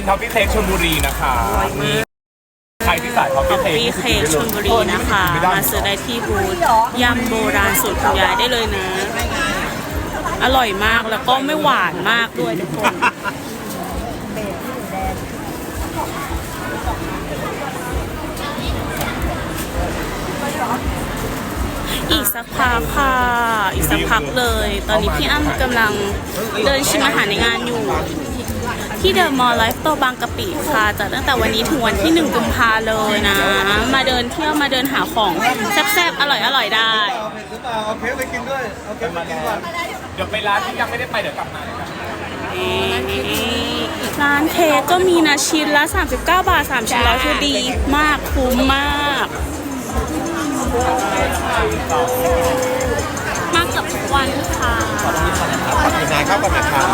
เป็นท็อฟฟี่เค้กชลบุรีนะคะมีใครที่สายท็อฟขอฟี่งเค้กพี่เค้กชลบุรีนะคะ มาซื้อได้ที่บูธยำโบราณสูตรคุณยายได้เลยนะ อร่อยมากแล้วก็ไม่หวานมากด้วยทุกคนอีกสักพักค่ะ อีกสักพักเลย ตอนนี้พี่อ้ำกำลังเดินชิมอาหารในงานอยู่ ที่เดอะมอลล์ไลฟ์โตบางกะปิค่ะจัดตั้งแต่วันนี้ถึงวันที่1กุมภาเลยนะ มาเดินเที่ยวมาเดินหาของแซ่บๆ อร่อยๆ ได้ เอาเผ็ดหรือเปล่าเอาเค้กไปกินด้วย เอาเค้กไปกินก่อนเดี๋ยวไปร้านที่ยังไม่ได้ไปเดี๋ยวกลับมาร้านเค้กก็มีนะชิ้นละ 39 บาท 3 ชิ้นร้อยคือดีมากคุ้มมาก มาเกือบทุกวันค่ะขอบคุณนายเข้าก่อนนะครับ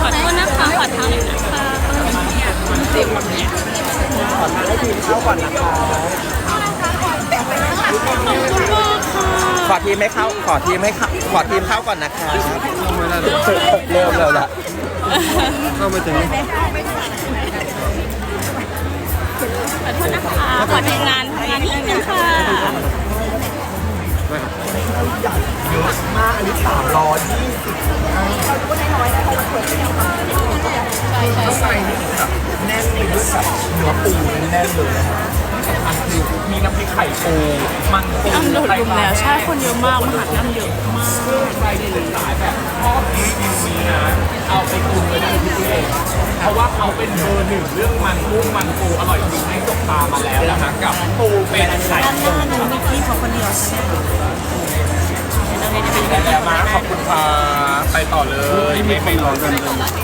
ขอโทษนะคะขอทางหน่อยนะคะเข้าก่อนนะครับขอบคุณมากค่ะขอทีมให้เข้าขอทีมให้เข้าขอทีมเข้าก่อนนะครับเริ่มแล้วล่ะเข้าไม่ถึงขอโทษนะคะขอทำงานทำงานนิดนึงค่ะ เยอะมากอันนี้สามร้อยยี่สิบเราดูว่าน้อยๆนะเพราะเราเป็ดไม่ยอมใช่ใช่ใส่นี่แบบแน่นไปด้วยแบบเนื้อปูแน่นเลยอันคือมีน้ำพริกไข่ปูมันปูน้ำโดดดุมแล้ว ใช่คนเยอะมากมหาน้ำเยอะมาก ซึ่งใครที่เป็นสายแบบ นี้นะ เอาไปปรุงเลยนะพี่เองเพราะว่าเขาเป็นเบอร์หนึ่งเรื่องมันกุ้งมันปูอร่อยจริงให้จกตามาแล้วนะคะกับปูเป็นไข่ด้านหน้าหนูมีพี่เขาคนเดียวใช่ไหมคะเดี๋ยวเราจะไปได้แล้วมาขอบคุณค่ะไปต่อเลยไม่ไม่รอกันเลย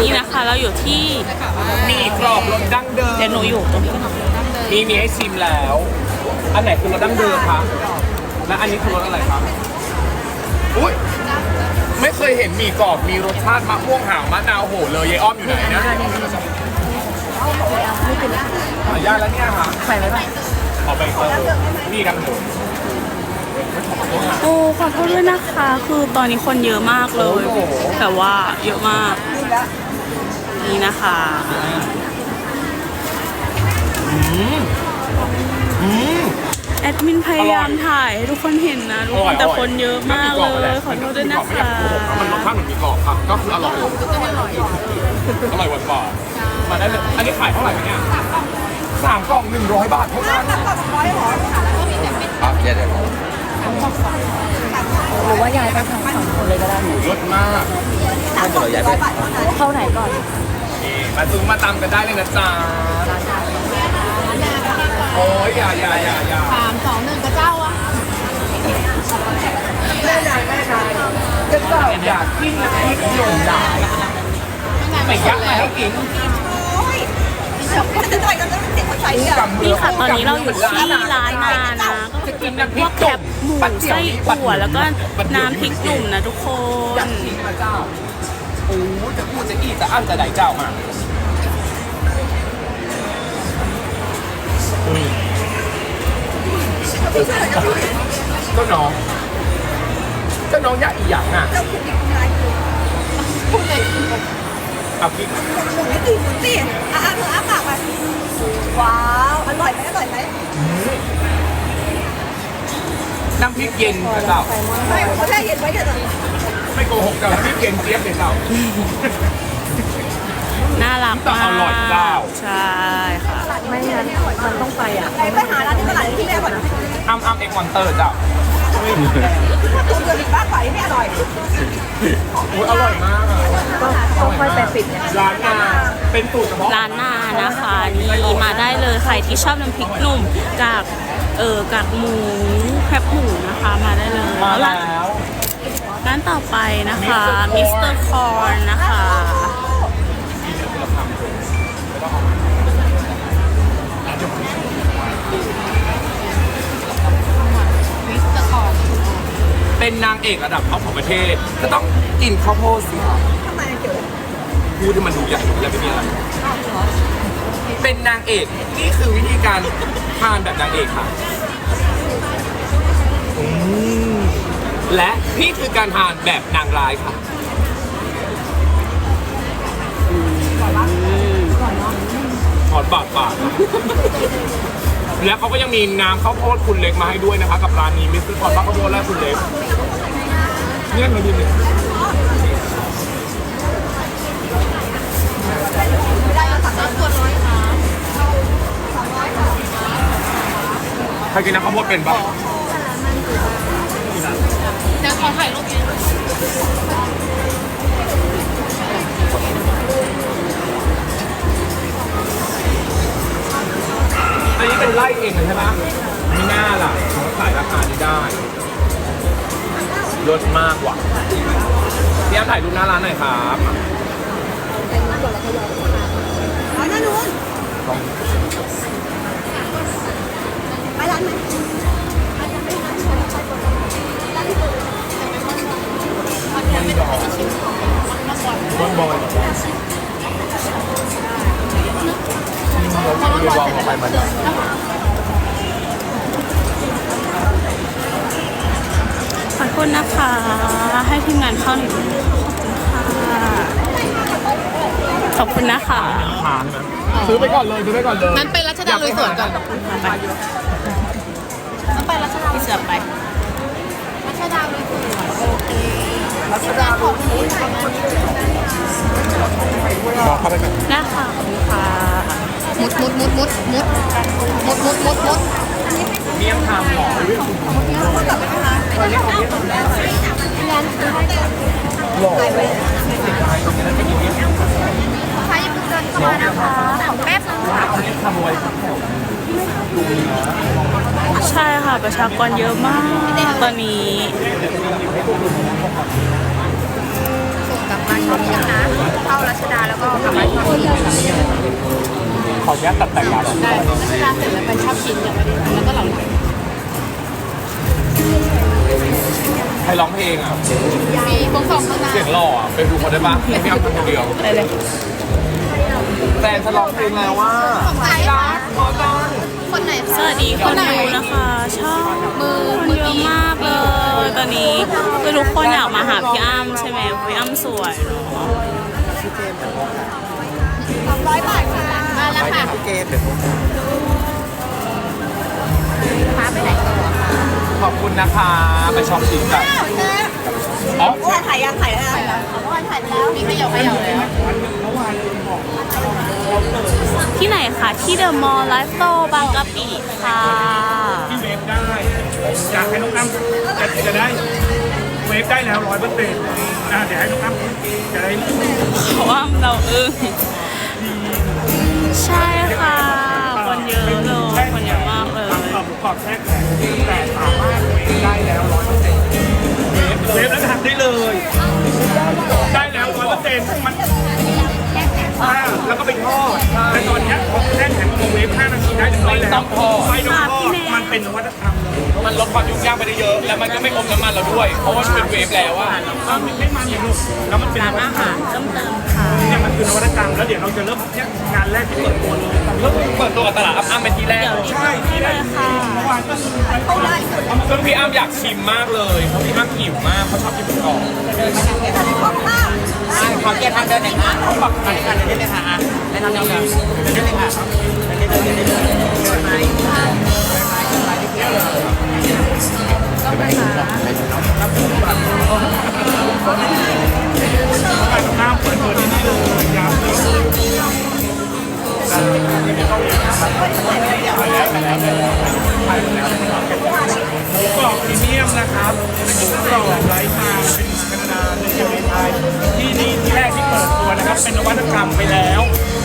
นี่นะคะ เราอยู่ที่มีกรอบรสดั้งเดิมเดี๋ยวหนูอยู่ตรงนี้มีมีให้ชิมแล้ว อันไหนคือรสดั้งเดิมคะและอันนี้คือรสอะไรครับอุ้ยไม่เคยเห็นหมี่กรอบมีรสชาติมะม่วงหาวมะนาวโหเลยยายอ้อมอยู่ไหนนะขออนุญาตแล้วเนี่ยค่ะใส่อะไรบ้างเอาไปเออนี่ดังเดิมโอ้ขอโทษด้วยนะคะ คือตอนนี้คนเยอะมากเลย แต่ว่าเยอะมาก นี่นะคะ แอดมินพยายามถ่ายให้ทุกคนเห็นนะทุกคนแต่คนเยอะมากเลยขอโทษด้วยนะคะมันรสชาติเหมือนหมี่กรอบครับก็คืออร่อยอร่อยหวานหวานๆมาได้เลยอันนี้ขายเท่าไหร่เนี่ยสามกล่องหนึ่งร้อยบาทเท่านั้นอะเดี๋ยวเดี๋ยวหรือว่าย้ายไปทางฝั่งคนเลยก็ได้รสมากท่านจะเราย้ายไปเข้าไหนก่อนนี่มาซื้อมาตำกันได้เลยนะจ๊ะ โอ้ยอย่าอย่าอย่าอย่าสามสองหนึ่งกระเจ้าอะก็เจ้าอยากกินน้ำพริกหนุ่มหลายไปยักษ์มาให้กินนี่ค่ะตอนนี้เราอยู่ที่ร้านนานะก็คือเป็นพวกแคบหมูไส้อั่วแล้วก็น้ำพริกหนุ่มนะทุกคนกินมาเจ้าโอ้จะพูดจะอี้จะอั้นจะไหนเจ้ามา ก็น้องก็น้องอยากอีหยังอะเอาพี่ว้าวอร่อยไหมอร่อยไหมน้ำพริกเย็นนะเจ้าไม่เขาแช่เย็นไว้เถอะไม่โกหกเจ้าน้ำพริกเย็นเจี๊ยบเลยเจ้า น่ารักมากอร่อยเจ้า ใช่ค่ะ ไม่งั้นมันต้องไปอะ ไปไปหาร้านที่ตลาดที่แม่ก่อนนะอ้ำอ้ำเอ็กมอนเตอร์เจ้าตัวเดือนบ้านไปไม่อร่อยอุ้ยอร่อยมากอะก็ต้องค่อยไปปิดเนี่ยร้านนาเป็นสูตรเฉพาะร้านนานะคะนี่มาได้เลยใครที่ชอบน้ำพริกหนุ่มกากเออกากหมูแคบหมูนะคะมาได้เลยมาร้านแล้วร้านต่อไปนะคะมิสเตอร์คอร์นนะคะ เป็นนางเอกระดับท็อปของประเทศ ก็ต้องกินข้าวโพดสิครับทำไมเกี่ยวพูดให้มันดูใหญ่แล้วไม่มีอะไรเป็นนางเอกนี่คือวิธีการทานแบบนางเอกค่ะอืมและนี่คือการทานแบบนางร้ายค่ะถอนบาดปาก แล้วเขาก็ยังมีน้ำข้าวโพดคุณเล็กมาให้ด้วยนะคะกับร้านนี้มิสเตอร์คอนข้าวโพดและคุณเล็กเนี่ยมาดูหนึ่งใครกินน้ำข้าวโพดเป็นปะเดี๋ยวขอถ่ายรูปอัน นี้เป็นไล่เองเลยใช่ไหมไม่น่าล่ะขายราคานี้ได้ลดมากว่ะพี่แอมถ่ายรูปหน้าร้านหน่อยครับร้านนั้นนู้นไปร้านไหน มีวอลออกไปมาได้ขอบคุณนะคะ ให้ทีมงานเข้าหน่อยขอบคุณนะคะทานนะซื้อไปก่อนเลยซื้อไปก่อนเลยนั้นไปรัชดาลุยสวนก่อนต้องไปรัชดาพี่เสือไปรัชดาลุยสวนรอเข้าไปก่อนนะคะขอบคุณค่ะ มุดมุดมุดมุดมุดมุดมุดมุดมุดเมี่ยงคำหรอหล่อใครยังเดินเข้ามานะคะขอแป๊บนึงค่ะทำไว้ใช่ค่ะประชากรเยอะมากตอนนี้ส่งกลับมาชมกันนะเข้ารัชดาแล้วก็กลับมาชม ขออนุญาตตัดแต่งงานได้รัชดาเสร็จแล้วไปชอบชิมกันแล้วก็เหล่าไหลใครร้องเพลงอะมีพวงสองข้างหน้าเสียงหล่ออะไปดูเขาได้ปะไม่เอาคนเดียวได้เลยแฟนจะร้องเพลงแล้วว่าของใครคะคนไหนสวัสดีคนดูนะคะ ชอบมือคนเยอะมากเลยตอนนี้คือทุกคนอยากมาหาพี่อ้ำใช่ไหมพี่อ้ำสวยเนอะร้อยบาทค่ะ มาแล้วค่ะพี่เกมเดี๋ยวผมพาไปไหนต่อขอบคุณนะคะ ไปช็อปชิมกันอ๋อเมื่อวานถ่ายยังถ่ายแล้วนะเมื่อวานถ่ายแล้วมีขยับขยับแล้วที่ไหนคะที่เดอะมอลล์ไลฟ์สโตร์บางกะปิค่ะที่เวฟได้อยากให้น้องอ้ำจะจะได้เวฟได้แล้วร้อยเปอร์เซ็นต์นะเดี๋ยวให้น้องอ้ำจะได้เพราะว่าเราอึ้ง ใช่ค่ะ คนเยอะเลยคนเยอะมากเลยขอหมูกรอบแทรกแข็งแต่สามารถเวฟได้แล้วร้อยเปอร์เซ็นต์เวฟแล้วทำได้เลย ได้แล้วร้อยเปอร์เซ็นต์มัน อ่าแล้วก็ไปทอดแต่ตอนเนี้ยพอแท่แข็งตัวเวฟ5นาทีได้เรียบร้อยแล้วไม่ต้องทอดมันเป็นนวัตกรรมเลยมันลดความยุ่งยากไปได้เยอะ แล้วมันก็ไม่อมน้ำมันเราด้วย เพราะว่ามันเป็นเวฟแล้วอะอ่าไม่มันอย่างลูกแล้วมันเป็นนวัตกรรมเติมเติมค่ะ เนี่ยมันคือนวัตกรรมแล้วเดี๋ยวเราจะเริ่มเนี่ยงานแรกที่เปิดตัวเลยเริ่มเปิดตัวกับตลาดอ้ำเป็นที่แรกเดี๋ยวเลยรีบทำให้เลยค่ะเมื่อวานก็คือซึ่งพี่อ้ำอยากชิมมากเลยเพราะพี่อ้ำหิวมากเขาชอบกินหมูกรอบขอเกียร์ทางเดินหน่อยค่ะขอปักทางเล่นเลยค่ะเล่นเลยค่ะเล่นเลยค่ะเล่นเลยเล่นเลยเล่นเลยเล่นเลยต้องไปหาครับผมแบบน้ำไปิดไปิดที่นี่เลยยาวเลย กรอบพรีเมียมนะครับหมูกรอบไร้มาเป็นแคนาดาในประเทศไทยที่นี่ที่แรกที่เปิดตัวนะครับ เป็นนวัตกรรมไปแล้ว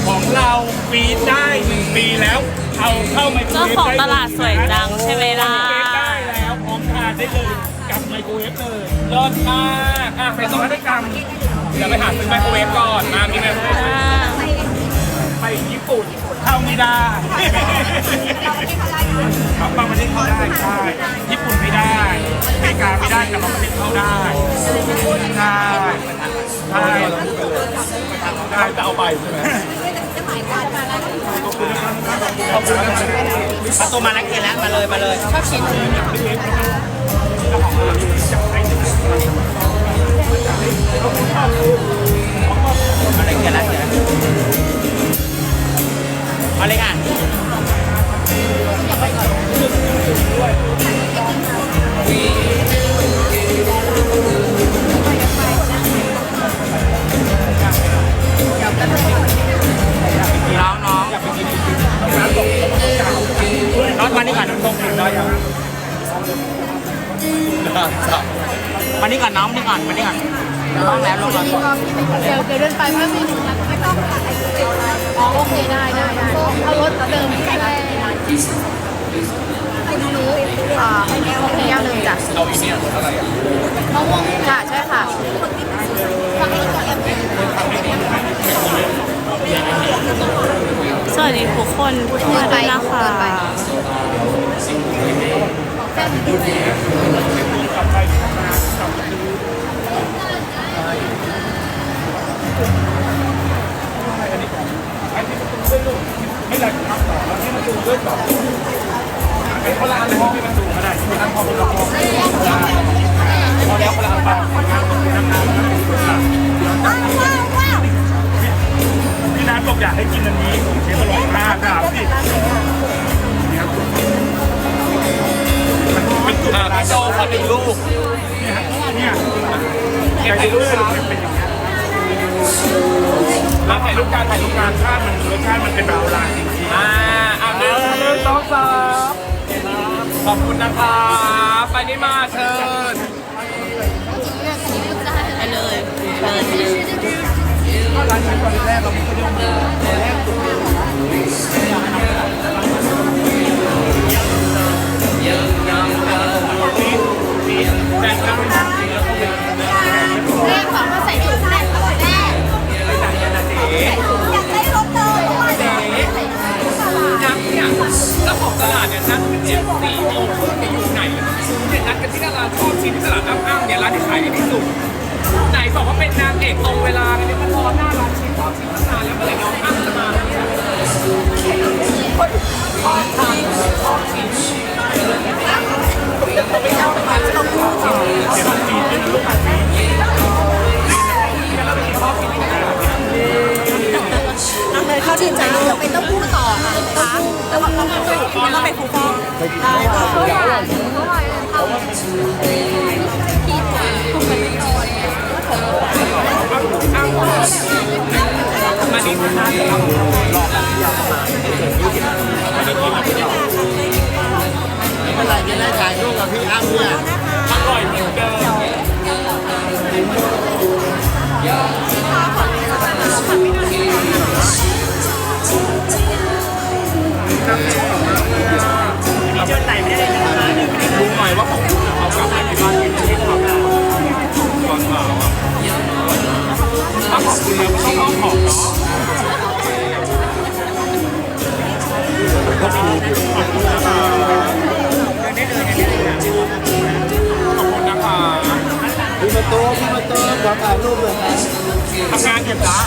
ของเราปีดได้หนึ่งปีแล้วเอาเข้าไมโครเจ้าเวฟของได้ตลาดสวยจังใช่ไหมล่ะไมโครเวฟได้แล้วพร้อมทานได้เลยกับไมโครเวฟเลยเลิศมากอะไปเป็นต้นองวัตกรรมเดี๋ยวไปหาซื้อไมโครเวฟก่อนมามีไมโครเวฟอ่าไป ญี่ปุ่นเข้าไม่ได้บางประเทศเข้าได้ใช่ญี่ปุ่นไม่ได้อเมริกาไม่ได้แต่บางประเทศเข้าได้ใช่ใช่ใช่ใครจะเอาไปใช่ไหมขอบคุณครับประตูมาแล้วเกียร์แล้วมาเลยมาเลยชอบชิ้นอะไรเกิดแล้ว เอาเลยค่ะน้องน้องน้องมานี่ก่อนน้องตรงได้ยังมานี่ก่อนน้องมานี่ก่อนมานี่ก่อนน้องแล้วลงแล้วเดี๋ยวเดินไปเพิ่มนิดนึงนะไม่ต้ อ๋อโอเคได้ได้ได้เอารถเดิมไปได้คุณรู้อ่าให้แก้วให้แก้วหนึ่งจ้ะเอาอีเนี่ยอะไรอะมะม่วงค่ะใช่ค่ะสวัสดีทุกคนที่มาด้วยนะคะ ไม่ไรครับต่อแล้วให้มันดูด้วยต่อไอ้คนละอันเลยให้มันดูก็ได้คนละพอคนละพอพอแล้วคนละอันไปพี่นัทบอกอยากให้กินอันนี้ผมเชฟอร่อยมากครับสิมันจุดอะไรพี่โจขอหนึ่งลูกเนี่ยเนี่ยเก็บถ่ายรูปครับเป็นอย่างเงี้ยแล้วถ่ายรูปการถ่ายรูปการชาติมันรสชาติมันเป็นแบบโบราณจริงอ่าอะหนึ่งหนึ่งสองสามขอบคุณนะครับไปนี่มาเชิญ ไปเลยเปิดเลยแต่ง สี่โมงครึ่งเนี่ยอยู่ไหนเนี่ยนัดกันที่ตลาดชอบชิมที่ตลาดน้ำอ้างเนี่ยร้านที่ขายดีที่สุดไหนบอกว่าเป็นนางเอกตรงเวลากันเนี่ยมันรอหน้าร้านชิมชอบชิมตั้งนานแล้วเมื่อไหร่น้องอ้างจะมาเนี่ยชอบทานชอบชิมเขาไม่ชอบทานชอบชิมชอบชิมจีนเป็นลูกค้าจีนแล้วมีชอบชิมที่ไหน เอาเลยเข้าทีมใจเราเป็นต้องพูดต่อค่ะคะแล้วก็ต้องพูดแล้วก็เป็นครูฟ้องได้ค่ะมาดีมากเลยครับเมื่อไหร่จะได้ถ่ายรูปกับพี่อ้ำเนี่ยอร่อยเหมือนเดิม ขอบคุณนะคะพี่มาโต้พี่มาโต้ขอถ่ายรูปเลยครับทำงานเก็บละ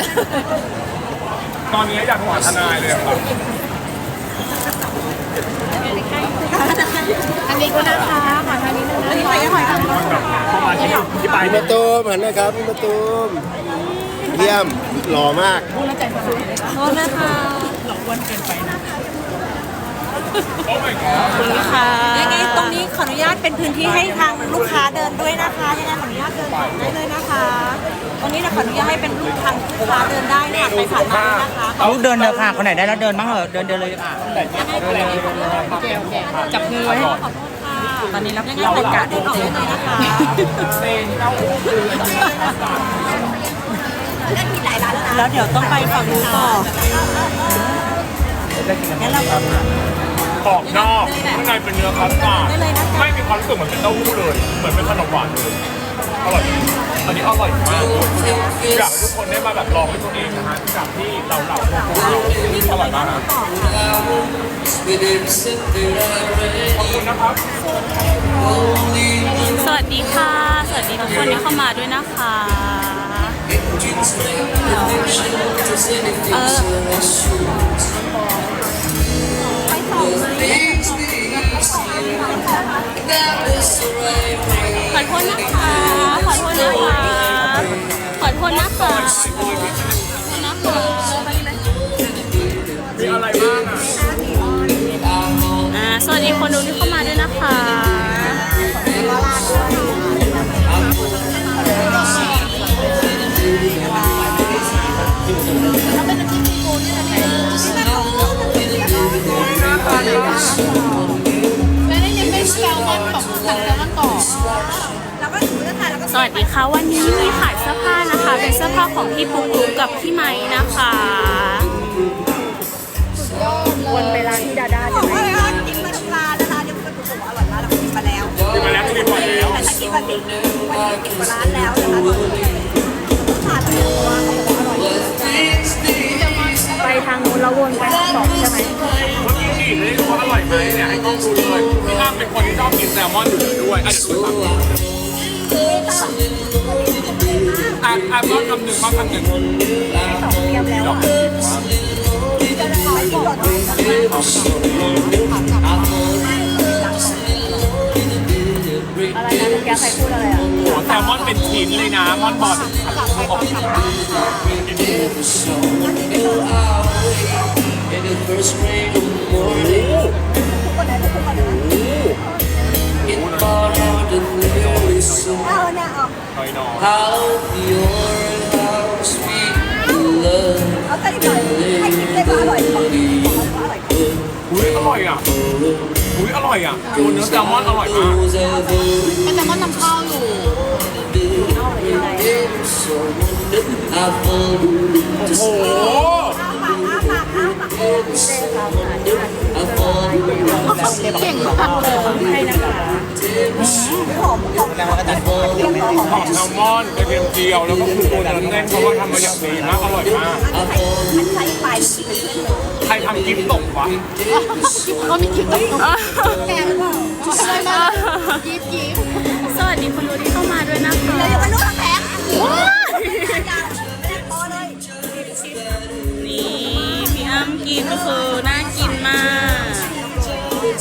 ตีเห็ดตอนนี้อยากหวานทนายเลยอะครับอันนี้ก็นะคะขอทานนิดนึงนะอันนี้ใส่ยังไงคะเข้ามาที่พี่ไปพี่มะตูมหันนะครับพี่มะตูมเยี่ยมหล่อมากโทษนะคะโอ้ my god ขอบคุณค่ะยังไงตรงนี้ขออนุญาตเป็นพื้นที่ให้ทางลูกค้าเดินด้วยนะคะยังไงขออนุญาตเดินผ่านได้เลยนะคะ ตรงนี้นะขออนุญาตให้เป็นลูกทางลูกค้าเดินได้ผ่านไปผ่านมาด้วยนะคะเอาลูกเดินเถอะค่ะ คนไหนได้แล้วเดินบ้างเหรอะเดินเดินเลยค่ะจับมือไว้ ขอโทษค่ะตอนนี้เราเราประกาศเดินออกได้เลยนะคะแล้วเดี๋ยวต้องไปฝั่งนู้นต่องั้นเรา กรอบนอกข้างในเป็นเนื้อคัสตาร์ดได้เลยนะคะไม่มีความรู้สึกเหมือนเป็นเต้าหู้เลย เหมือนเป็นขนมหวานเลยอร่อยอันนี้อร่อยมากอยากให้ทุกคนได้มาแบบลองด้วยตัวเองนะฮะจากที่เราเราอร่อยมากนะขอบคุณนะครับ สวัสดีค่ะ สวัสดีทุกคนที่เข้ามาด้วยนะคะเออ ขอโทษนะคะขอโทษนะคะ ขอโทษนะคะ ขอโทษนะคะ มีอะไรบ้างอะ อ่า สวัสดีคนดูที่เข้ามาด้วย สวัสดีค่ะ วันนี้มีขายเสื้อผ้านะคะ เป็นเสื้อผ้าของพี่ปุ๊กลุ๊กกับพี่ไม้นะคะวนไปร้านที่ดาด้าใช่ไหมกินมาทุกร้านนะคะเดี๋ยวมันก็ถูกอร่อยมากเรากินมาแล้วกินมาแล้วกินบ่อยแล้วแต่ถ้ากินวันนี้วันนี้กินกว่าร้านแล้วนะคะทานแล้วว่าเขาบอกว่าอร่อยไปทางนู้นแล้ววนไปสองใช่ไหมเมื่อกี้ฉีดเลยว่าอร่อยไหมเนี่ยให้กล้องดูเลยพี่อ้ามเป็นคนที่ชอบกินแซลมอนอยู่เลยด้วยอะเดี๋ยวคุยฟัง อะอะก็คำหนึ่งก็คำหนึ่งเตรียมแล้วอะอะไรนะเมื่อกี้ใครพูดอะไรอะโอ้โหแซลมอนเป็นชิ้นเลยนะมอนบอลออ กโอ้โหเอาเนี่ยออกหน่อยหน่อยเอาใส่หน่อยให้กินได้ก็อร่อยของอร่อยอุ้ยอร่อยอะอุ้ยอร่อยอะตัวเนื้อแซลมอนอร่อยมากเป็นแซลมอนนำเข้าอยู่ โอ้โหเก่ งมากเลยหอมแซลมอนกระเทียมเจียว แล้วก็คือตัวเนื้อแน่นเพราะว่าทำมาอย่างดีมากอร่อยมากใช้ไปใครทำกิฟต์ตกวะเขามีคลิปต้องแกหรือเปล่าช่ไหมยิบยิบสวัสดีคนดูที่เข้ามาด้วยนะคะเดี๋ยวมาลูกแข็งว้วไม่ได้พอเนี่พี่อ้ำกินก็คือน่ากินมาก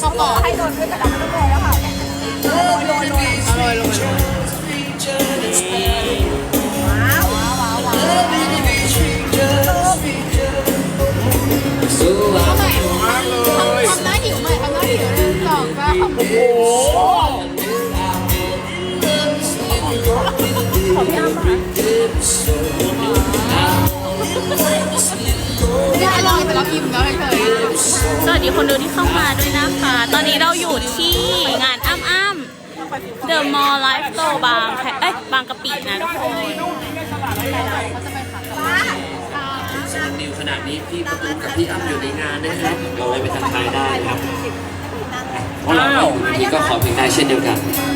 เขาบอกให้โดนด้วยกระดาษก็พอแล้วค่ะโรยโรยโรยอร่อยลยว้าวว้าวว้าวว้าวเอาใหม่มากเลยทำหน้าหิวใหม่ทำหน้าหิวหนึ่งสองสาโอ้โหไม่อร่อยแต่เราอิ่มแล้วเฉย สวัสดีคนดูที่เข้ามาด้วยนะคะ ตอนนี้เราอยู่ที่งานอ้ำอ้ำ The Mall Life Store บางแคเอ้ยบางกะปินะทุกคนนิวขนาดนี้พี่ประตูกับพี่อ้ำอยู่ในงานนะครับเราเลยไปทักทายได้นะครับเพราะเราอยู่ที่ก็ขอเพลงได้เช่นเดียวกันนะครับ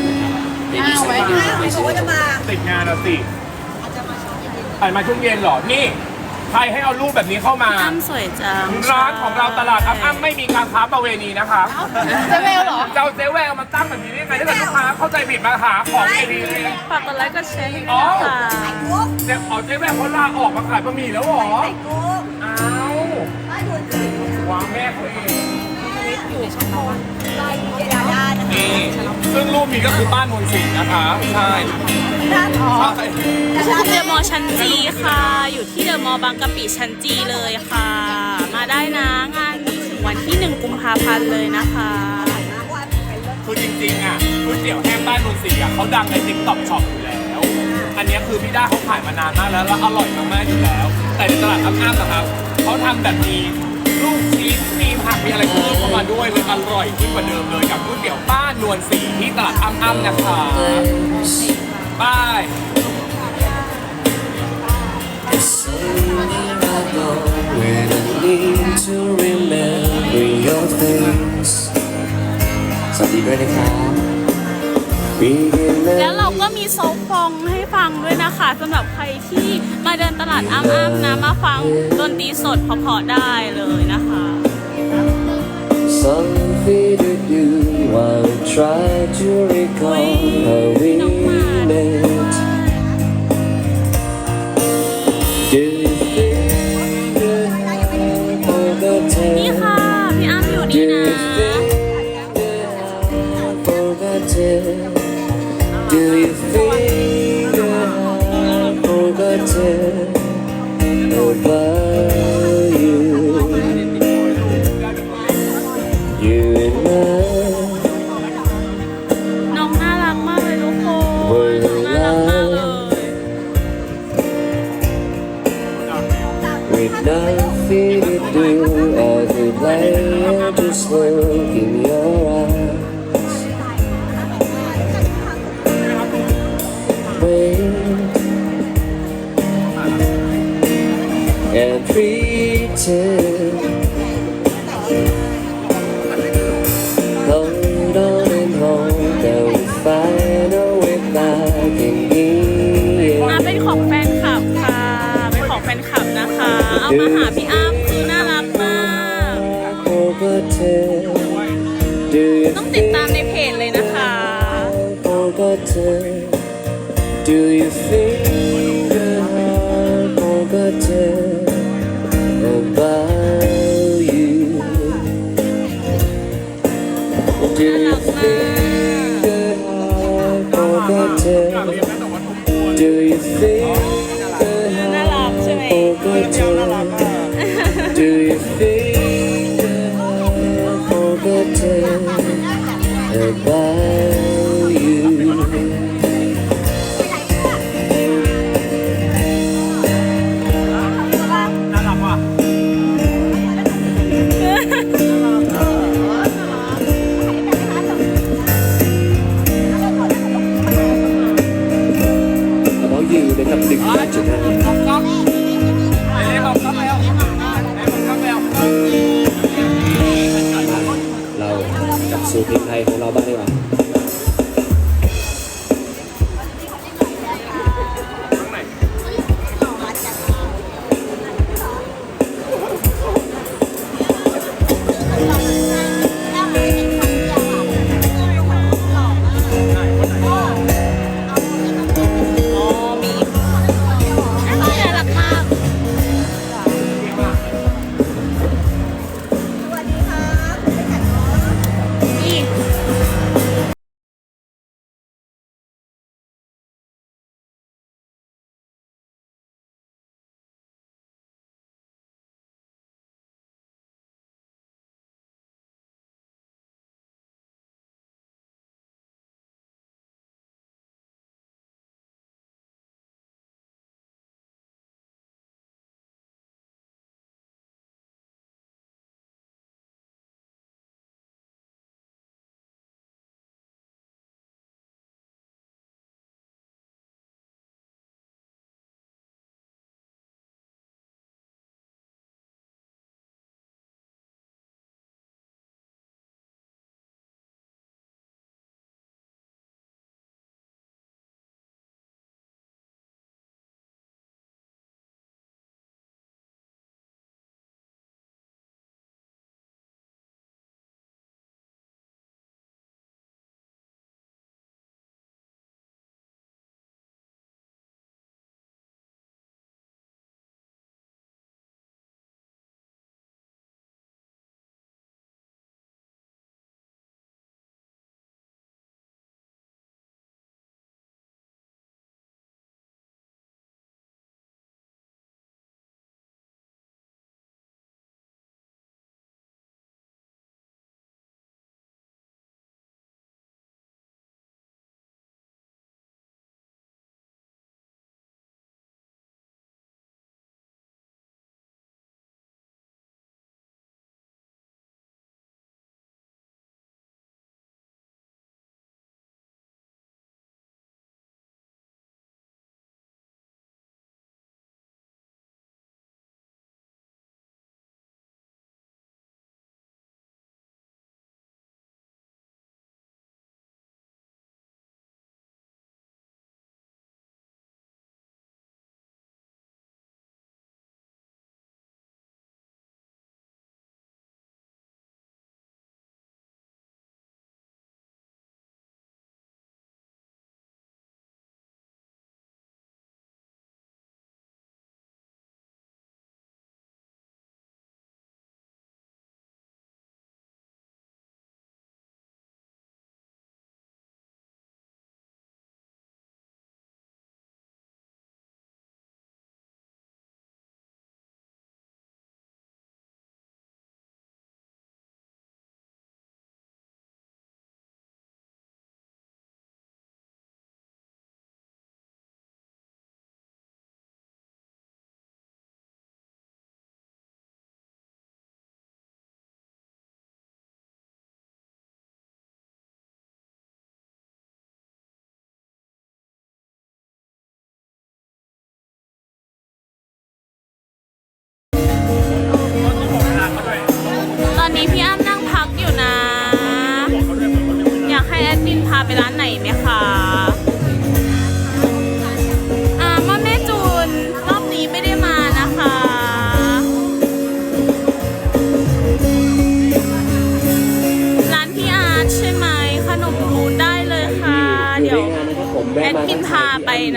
ในนี้สักนิดนึงไม่เขาใช่ว่าจะมาติดงานอะสิไปมาช่วงเย็นเหรอ นี่ ใครให้เอารูปแบบนี้เข้ามา อ้ำสวยจังร้านของเราตลาดอ้ำอ้ำไม่มีการค้าประเวณีนะคะๆเจะเวลเหรอ เจ้าเจ๊แววมาตั้งแบบนี้ได้ไงถ้าเกิดลูกค้าเข้าใจผิดมาหาของไม่ดีเลยฝากกดไลค์กดแชร์ให้ด้วยนะคะกุ๊กเจ๊อ๋อเจ๊แววเขาลาออกมาขายบะหมี่แล้วเหรอไอ้กุ๊กอ้าวไอ้ดุนคือวางแม่เขาเองลายเจดาดานะคะ นี่ ซึ่งรูปนี้ก็คือบ้านมนต์สิงห์นะคะ ใช่ไปเดอะมอลล์ชั้นจีค่ะ อยู่ที่เดอะมอลล์บางกะปิชั้นจีเลยค่ะ มาได้นะงานมีถึงวันที่ 1 กุมภาพันธ์เลยนะคะ คือจริงๆอะก๋วยเตี๋ยวแห้งบ้านนนทรีอะเขาดังในติ๊กต็อกช็อปอยู่แล้ว อันเนี้ยคือพี่ด้าเขาขายมานานมากแล้วแล้วอร่อยมากๆอยู่แล้ว แต่ในตลาดอ้ำๆนะครับเขาทำแบบมีลูกชิ้น มีอะไรเพิ่มเข้ามาด้วยเลยอร่อยขึ้นกว่าเดิมเลยกับก๋วยเตี๋ยวป้านวลศรีที่ตลาดอ้ำๆนะคะบาย When I need to remember your face สวัสดีด้วยนะครับ Begin แล้วเราก็มีโซฟองให้ฟังด้วยนะคะสำหรับใครที่มาเดินตลาดอ้ำๆนะมาฟังดนตรีสดเพราะๆได้เลยนะคะ something to do while I try to recall how we esquecer. สู่เพลงไทยของเราบ้างดีกว่า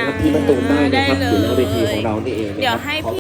นะ ได้เลย เดี๋ยวให้พี่